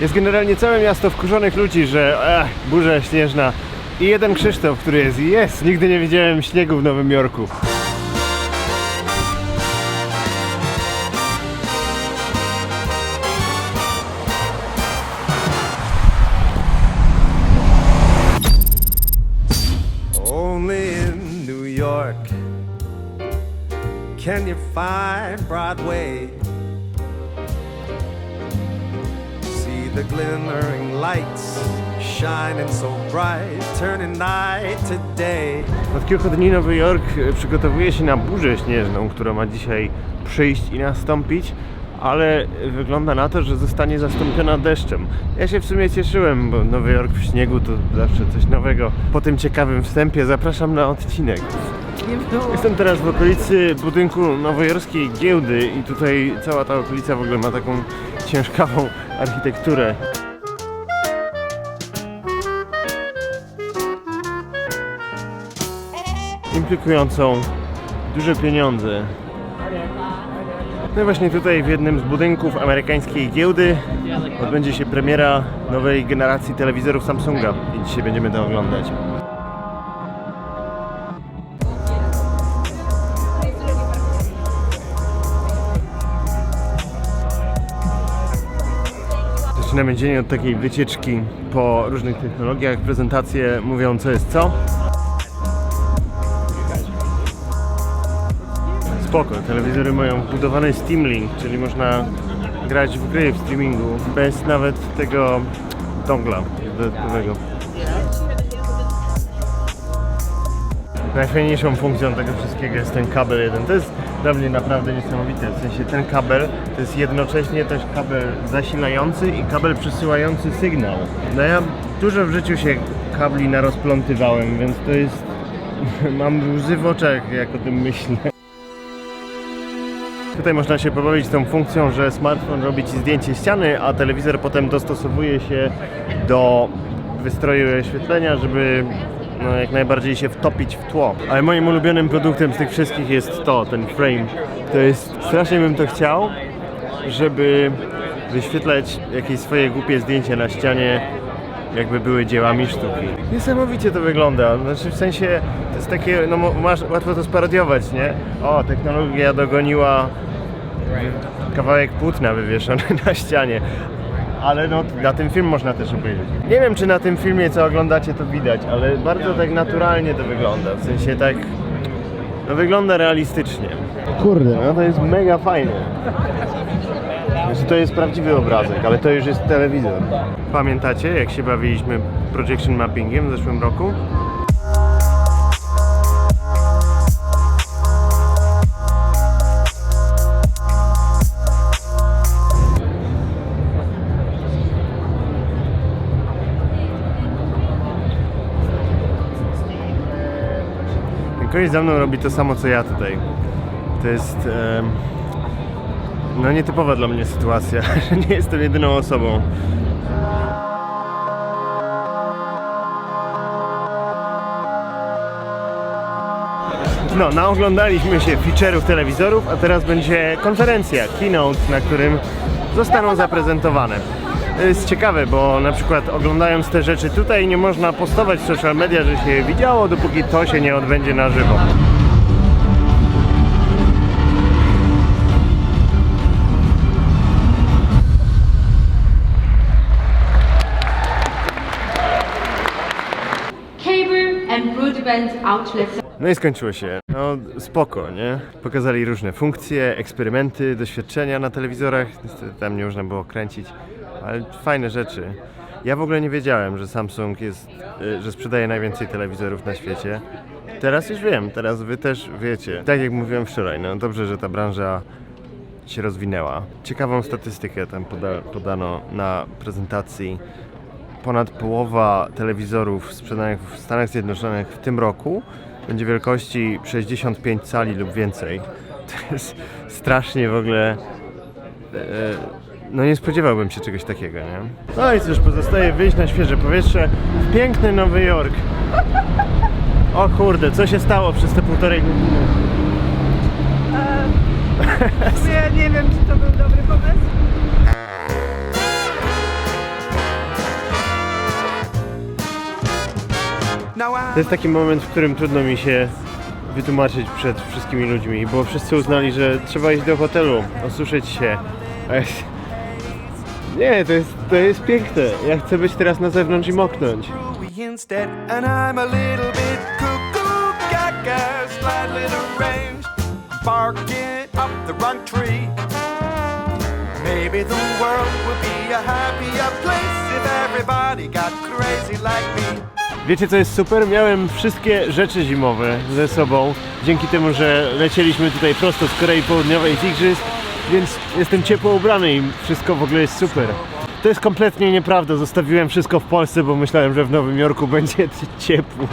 Jest generalnie całe miasto wkurzonych ludzi, że burza śnieżna. I jeden Krzysztof, który jest, jest, nigdy nie widziałem śniegu w Nowym Jorku. Can you find Broadway. The glimmering lights shining so bright, turning night to day. Od kilku dni Nowy Jork e, przygotowuje się na burzę śnieżną, która ma dzisiaj przyjść i nastąpić, ale wygląda na to, że zostanie zastąpiona deszczem. Ja się w sumie cieszyłem, bo Nowy Jork w śniegu to zawsze coś nowego. Po tym ciekawym wstępie zapraszam na odcinek. Jestem teraz w okolicy budynku nowojorskiej giełdy i tutaj cała ta okolica w ogóle ma taką ciężkawą architekturę. implikującą duże pieniądze. No i właśnie tutaj w jednym z budynków amerykańskiej giełdy odbędzie się premiera nowej generacji telewizorów Samsunga i dzisiaj będziemy to oglądać. Zaczynamy dzień od takiej wycieczki po różnych technologiach, prezentacje mówią co jest co. Spoko, telewizory mają wbudowany Steam Link, czyli można grać w gry w streamingu bez nawet tego dongla dodatkowego. Najfajniejszą funkcją tego wszystkiego jest ten kabel jeden. To jest dla mnie naprawdę niesamowite. W sensie ten kabel to jest jednocześnie też kabel zasilający i kabel przesyłający sygnał. No ja dużo w życiu się kabli narozplątywałem, więc to jest... Mam łzy w oczach jak o tym myślę. Tutaj można się pobawić tą funkcją, że smartfon robi Ci zdjęcie ściany, a telewizor potem dostosowuje się do wystroju oświetlenia, żeby no, jak najbardziej się wtopić w tło. Ale moim ulubionym produktem z tych wszystkich jest to, ten frame. To jest, strasznie bym to chciał, żeby wyświetlać jakieś swoje głupie zdjęcia na ścianie, jakby były dziełami sztuki. Niesamowicie to wygląda, znaczy w sensie to jest takie, no masz, łatwo to sparodiować, nie? O, technologia dogoniła kawałek płótna wywieszony na ścianie. Ale no, na tym film można też obejrzeć. Nie wiem, czy na tym filmie, co oglądacie, to widać, ale bardzo tak naturalnie to wygląda. W sensie tak, no wygląda realistycznie. Kurde, no to jest mega fajne. Znaczy, to jest prawdziwy obrazek, ale to już jest telewizor. Pamiętacie, jak się bawiliśmy projection mappingiem w zeszłym roku? Koleś za mną robi to samo co ja tutaj. To jest em, no nietypowa dla mnie sytuacja, że nie jestem jedyną osobą. No, naoglądaliśmy się feature'ów telewizorów, a teraz będzie konferencja, keynote, na którym zostaną zaprezentowane. To jest ciekawe, bo na przykład oglądając te rzeczy tutaj nie można postować w social media, że się je widziało, dopóki to się nie odbędzie na żywo. No i skończyło się. No spoko, nie? Pokazali różne funkcje, eksperymenty, doświadczenia na telewizorach. Niestety tam nie można było kręcić, ale fajne rzeczy. Ja w ogóle nie wiedziałem, że Samsung jest, y, że sprzedaje najwięcej telewizorów na świecie. Teraz już wiem, teraz wy też wiecie. Tak jak mówiłem wczoraj, no dobrze, że ta branża się rozwinęła. Ciekawą statystykę tam poda, podano na prezentacji. Ponad połowa telewizorów sprzedanych w Stanach Zjednoczonych w tym roku będzie wielkości 65 cali lub więcej. To jest strasznie w ogóle. No nie spodziewałbym się czegoś takiego, nie? No i cóż, pozostaje wyjść na świeże powietrze w piękny Nowy Jork. O kurde, co się stało przez te półtorej godziny? E, ja nie wiem, czy to był dobry pomysł. To jest taki moment, w którym trudno mi się wytłumaczyć przed wszystkimi ludźmi, bo wszyscy uznali, że trzeba iść do hotelu, osuszyć się. A ja się nie, to jest, to jest piękne. Ja chcę być teraz na zewnątrz i moknąć. I'm instead, and I'm a little bit cuckoo, gaga, slightly deranged, barking up the wrong tree. Maybe the world would be a happier place if everybody got crazy like me. Wiecie co jest super? Miałem wszystkie rzeczy zimowe ze sobą, dzięki temu, że lecieliśmy tutaj prosto z Korei Południowej z Igrzysk, więc jestem ciepło ubrany i wszystko w ogóle jest super. To jest kompletnie nieprawda, zostawiłem wszystko w Polsce, bo myślałem, że w Nowym Jorku będzie ciepło.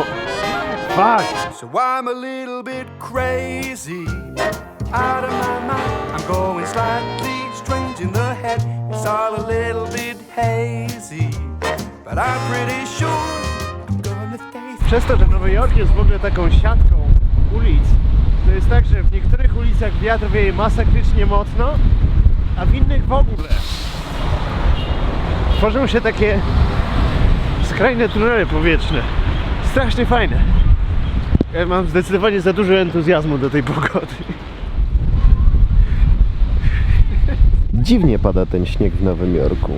Fuck! So I'm a little bit crazy, out of my mind. I'm going slightly strange in the head. It's all a little bit hazy, but I'm pretty sure I'm gonna stay. Przez to, że Nowy Jork jest w ogóle taką siatką ulic, to jest tak, że w niektórych ulicach wiatr wieje masakrycznie mocno, a w innych w ogóle. Tworzą się takie skrajne tunele powietrzne. Strasznie fajne. Ja mam zdecydowanie za dużo entuzjazmu do tej pogody. Dziwnie pada ten śnieg w Nowym Jorku.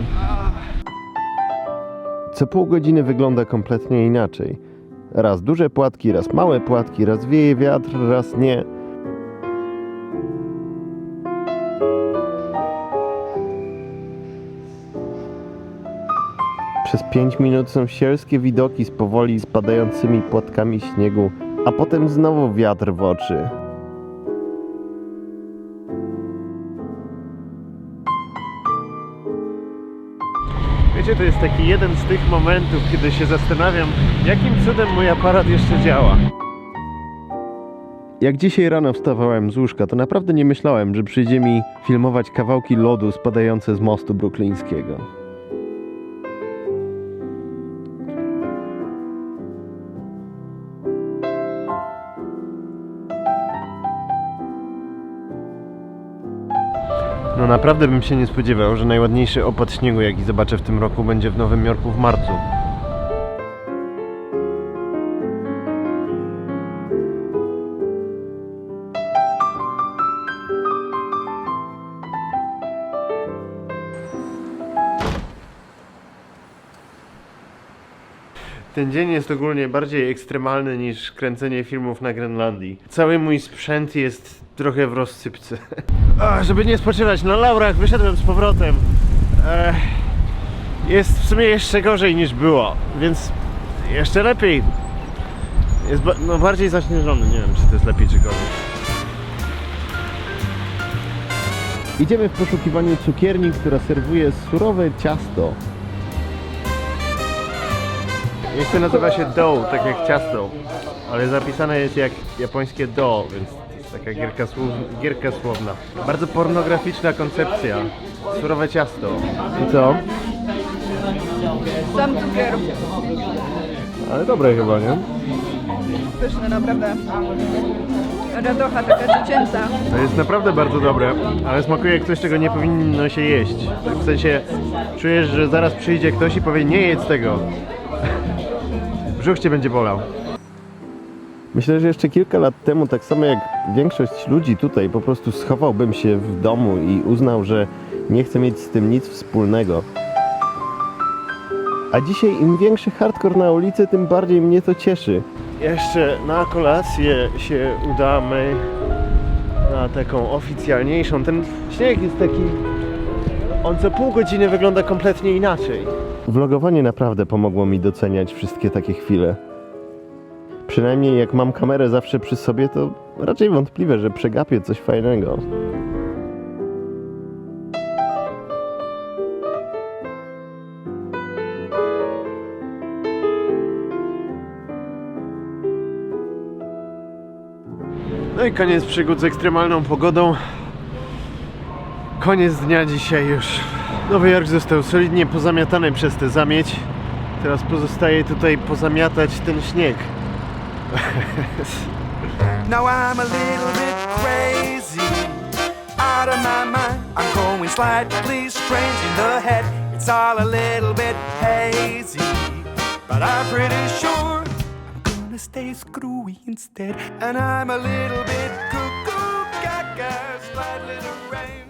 Co pół godziny wygląda kompletnie inaczej. Raz duże płatki, raz małe płatki, raz wieje wiatr, raz nie. Przez 5 minut są sielskie widoki z powoli spadającymi płatkami śniegu, a potem znowu wiatr w oczy. Wiecie, to jest taki jeden z tych momentów, kiedy się zastanawiam, jakim cudem mój aparat jeszcze działa. Jak dzisiaj rano wstawałem z łóżka, to naprawdę nie myślałem, że przyjdzie mi filmować kawałki lodu spadające z mostu bruklińskiego. No naprawdę bym się nie spodziewał, że najładniejszy opad śniegu, jaki zobaczę w tym roku, będzie w Nowym Jorku w marcu. Ten dzień jest ogólnie bardziej ekstremalny niż kręcenie filmów na Grenlandii. Cały mój sprzęt jest trochę w rozsypce. Żeby nie spoczywać na laurach, wyszedłem z powrotem. Ech, jest w sumie jeszcze gorzej niż było, więc jeszcze lepiej. Jest ba- no, bardziej zaśnieżony, nie wiem czy to jest lepiej czy gorzej. Idziemy w poszukiwaniu cukierni, która serwuje surowe ciasto. Miejsce nazywa się dough, tak jak ciasto, ale zapisane jest jak japońskie do, więc to jest taka gierka, słów, gierka słowna. Bardzo pornograficzna koncepcja. Surowe ciasto. I co? Sam cukier Ale dobre chyba, nie? pyszny, naprawdę. Radocha taka dziecięca. To jest naprawdę bardzo dobre, ale smakuje jak coś, czego nie powinno się jeść. W sensie czujesz, że zaraz przyjdzie ktoś i powie nie jedz tego. Brzuch cię będzie bolał. Myślę, że jeszcze kilka lat temu, tak samo jak większość ludzi tutaj, po prostu schowałbym się w domu i uznał, że nie chcę mieć z tym nic wspólnego. A dzisiaj im większy hardcore na ulicy, tym bardziej mnie to cieszy. Jeszcze na kolację się udamy na taką oficjalniejszą. Ten śnieg jest taki. On co pół godziny wygląda kompletnie inaczej. Vlogowanie naprawdę pomogło mi doceniać wszystkie takie chwile. Przynajmniej jak mam kamerę zawsze przy sobie, to raczej wątpliwe, że przegapię coś fajnego. No i koniec przygód z ekstremalną pogodą. Koniec dnia dzisiaj już. Nowy Jork został solidnie pozamiatany przez tę zamieć. Teraz pozostaje tutaj pozamiatać ten śnieg. Now I'm a little bit crazy, out of my mind. I'm going slightly strange in the head. It's all a little bit hazy, but I'm pretty sure I'm gonna stay screwy instead. And I'm a little bit cuckoo, gaga, slightly deranged.